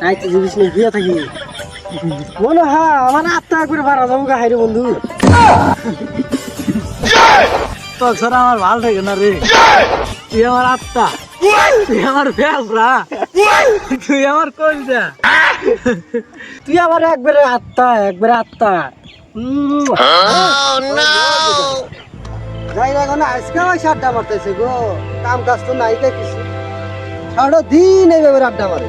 তাই তো জিনিস নিয়ে বিয়ে থাকি। মনে হয় আমার আত্মা একবারে ভাড়া যাব গা হাইরে বন্ধু। তোর ছাড়া আমার ভালো থাকে না রে। তুই আমার আত্মা। তুই আমার ফেসরা তুই আমার কলজা তুই আমার একবারে আত্মা একবারে আত্মা। উম। যাই না কোনো আজকে ওই আড্ডা মারতেছে গো। কাম কাজ তো নাই কিছু সারা দিন এইভাবে আড্ডা মারে।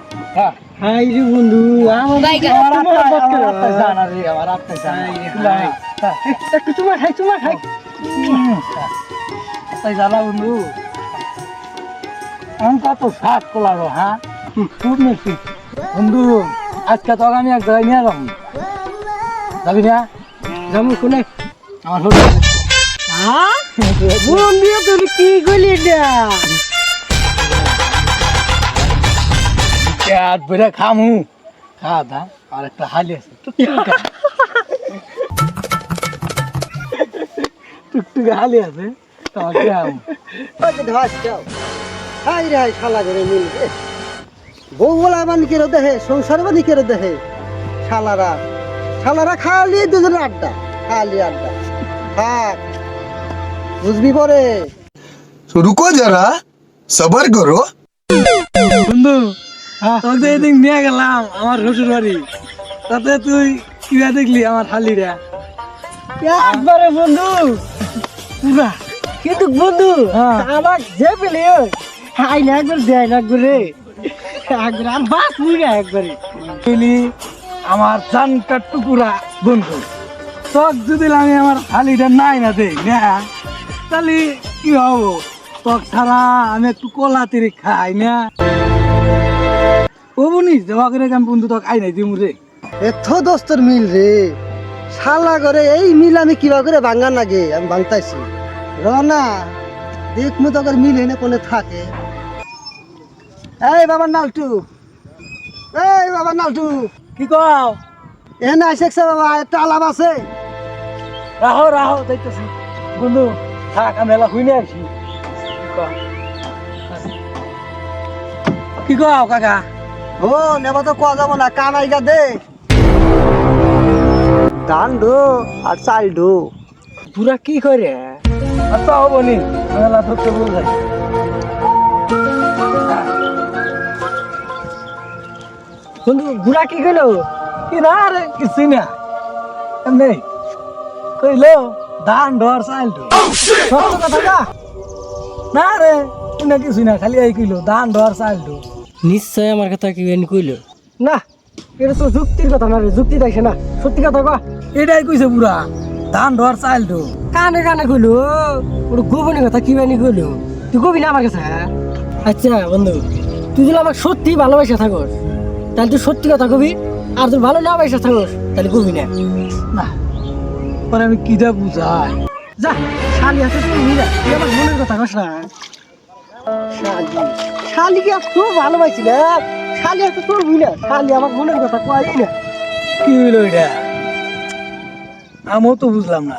হ্যাঁ, হ্যাঁ। হাই রে বন্ধু। হ্যাঁ, হ্যাঁ। একটু চুমা খাই চুমা খাই। হুম, জানা বন্ধু। আমি কত সাত কলারো হ্যাঁ? খুব মিষ্টি বন্ধু আজকে তো আমি এক জায়গায় নিয়ে যাব যাবি না? যেমন কোনে? আমার ছোট হ্যাঁ বন্ধু তুই কি করলি এটা? পেট ভরে খামু। খা দা হ্যাঁ? আর একটা হালি আছে। টুকটুকা টুকটুকা হালি আছে। তোমাকে খামু? আচ্ছা ধস যাও। হাই রে হাই শালা করে মিলবে বউ বলা বানি কেরো দেহে সংসার বানি কেরো দেহে। শালারা শালারা খালি দুজনের আড্ডা খালি আড্ডা। থাক বুঝবি পরে। রুকো যারা সবার করো। বন্ধু তোকে তো এদিন নিয়ে গেলাম আমার শ্বশুর বাড়ি তাতে তুই কিবা দেখলি আমার হালিরা? একবারে বন্ধু। পুরা কিন্তু বন্ধু হ্যাঁ। আমার যে পেলে হাই না একবার দেয় না একবারে। একবার আর বাস মুড়ে একবারে। পেলি আমার জানকার টুকুরা বন্ধু। তোক যদি আমি আমার হালিটা নাই না দেই না? তাহলে কি হব? তোক ছাড়া আমি একটু কলা তিরি খাই না? ও বনি দেওয়া করে আমি বন্ধু তোক আই নাই দিমু রে। এত দোস্তর মিল রে। শালা করে এই মিল আমি কিবা করে ভাঙার লাগে আমি ভাঙতাইছি। রনা দেখ মু তোর মিল এনে কোনে থাকে। এই বাবা নালটু। এই বাবা নালটু। কি কও? এখানে আসেছে বাবা? একটা আলাপ আছে। রাহো রাহো যাইতেছি বন্ধু থাক আমি এলা হুইনে আসি। কি কও কাকা? ও নেবা তো কোয়া যাব না কান আইগা দে। ধান ঢো আর চাল ঢো পুরা কি করে? আচ্ছা হব নি বন্ধু বুড়া কি গেল কি না রে কিছুই না। এমনি কইলো ধান সত্য কথা না? না রে কোনো কিছুই না খালি এই কইলো ধান ধর চাইল তো নিশ্চয় আমার কথা কি এনে কইলো। না এটা তো যুক্তির কথা না রে যুক্তি দেখছে না সত্যি কথা কয়া। এটাই কইছে পুরা ধান ধর চাইল তো কানে কানে কইলো ওটা গোপনে কথা কি বানি কইলো। তুই কবি না আমার কাছে হ্যাঁ? আচ্ছা বন্ধু তুই যদি আমাকে সত্যি ভালোবাসা থাকস তাহলে তুই সত্যি কথা কবি আর তুই ভালো না বাসা থাকস তাহলে কবি না। না পরে আমি কিটা বুঝাই। যা শালি আছে তুই মিলা তুই আমার মনের কথা কস না। শালি। শালিকে তোর ভালোবাসি না শালি আছে তোর বুঝি না শালি আমার মনের কথা কয় না কি হইল এটা? আমিও তো বুঝলাম না।